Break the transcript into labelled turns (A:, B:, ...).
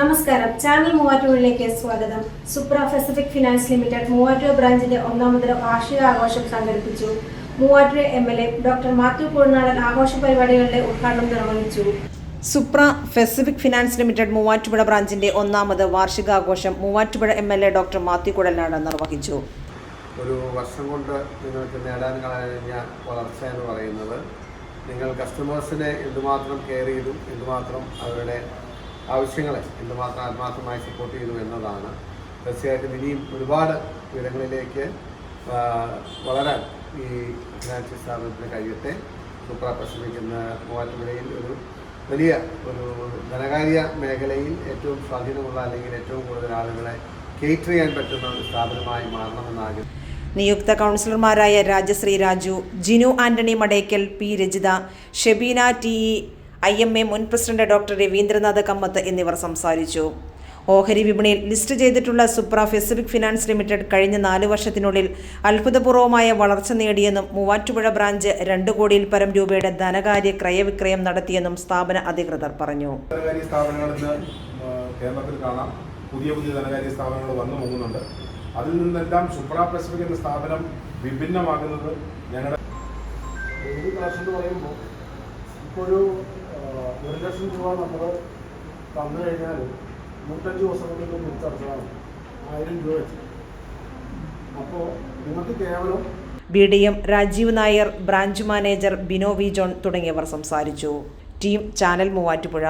A: നമസ്കാരം. ചാനൽ മൂവാറ്റുപുഴയിലേക്ക് സ്വാഗതം. Supra Pacific finance limited Muvattupuzha ബ്രാഞ്ചിന്റെ ഒന്നാമത് വാർഷിക ആഘോഷം സംഘടിപ്പിച്ചു. Muvattupuzha M L A doctor Mathew Kuzhalnadan ആഘോഷ പരിപാടികളുടെ ഉദ്ഘാടനം നിർവഹിച്ചു.
B: Supra Pacific finance limited Muvattupuzha ബ്രാഞ്ചിന്റെ ഒന്നാമത് വാർഷികാഘോഷം Muvattupuzha M L A doctor Mathew കുടലാണ് നിർവഹിച്ചു.
C: ഒരു വർഷം കൊണ്ട് നിങ്ങൾക്ക് നേടാൻ കഴിഞ്ഞ വളർച്ച എന്ന് പറയുന്നത് നിങ്ങൾ കസ്റ്റമേഴ്സിനെ എന്തുമാത്രം കെയർ ചെയ്തു എന്തുമാത്രം അവരുടെ ആവശ്യങ്ങളെ എന്തുമാത്രം ആത്മാർത്ഥമായി സപ്പോർട്ട് ചെയ്തു എന്നതാണ്. തീർച്ചയായിട്ടും ഇനിയും ഒരുപാട് ഉയരങ്ങളിലേക്ക് ആ, വളരാൻ ഈ ഫിനാൻഷ്യൽ സ്ഥാപനത്തിന് കഴിയട്ടെ. സൂപ്ര പ്രശ്നിക്കുന്ന മൂവാറ്റുപുഴയിൽ ഒരു വലിയ ഒരു ധനകാര്യ മേഖലയിൽ ഏറ്റവും സ്വാധീനമുള്ള അല്ലെങ്കിൽ ഏറ്റവും കൂടുതൽ ആളുകളെ കേറ്റർ ചെയ്യാൻ പറ്റുന്ന ഒരു സ്ഥാപനമായി മാറണമെന്നാഗ്രഹം
B: നിയുക്ത കൗൺസിലർമാരായ Rajasree Raju Jinu Antony Madekkal P Rajitha Shebina T E I M A മുൻ പ്രസിഡന്റ് ഡോക്ടർ രവീന്ദ്രനാഥ് കമ്മത്ത് എന്നിവർ സംസാരിച്ചു. ഓഹരി വിപണിയിൽ ലിസ്റ്റ് ചെയ്തിട്ടുള്ള സുപ്ര പസഫിക് ഫിനാൻസ് ലിമിറ്റഡ് കഴിഞ്ഞ നാല് വർഷത്തിനുള്ളിൽ അത്ഭുതപൂർവമായ വളർച്ച നേടിയെന്നും മൂവാറ്റുപുഴ ബ്രാഞ്ച് രണ്ട് കോടിയിൽ പരം രൂപയുടെ ധനകാര്യ ക്രയവിക്രയം നടത്തിയെന്നും സ്ഥാപന അധികൃതർ പറഞ്ഞു.
D: കേരളത്തിൽ കാണാം. പുതിയ പുതിയ ധനകാര്യ സ്ഥാപനങ്ങൾ വന്നു പോകുന്നുണ്ട്. അതിൽ നിന്നെല്ലാം സുപ്ര പസഫിക് എന്ന സ്ഥാപനം വിഭിന്നമാകുന്നത് ഞങ്ങളുടെ
E: എന്ന് പറയുമ്പോൾ ഇപ്പോൾ ഒരു ലക്ഷം രൂപ നമ്മൾ തന്നു കഴിഞ്ഞാൽ നൂറ്റഞ്ച് ദിവസം കൊണ്ട് തിരിച്ചടച്ചതാണ് ആയിരം രൂപ വെച്ച്. അപ്പോൾ നിങ്ങൾക്ക് കേവലം
B: B D M Rajeev Nair branch manager Bino V John തുടങ്ങിയവർ സംസാരിച്ചു. Team channel Muvattupuzha.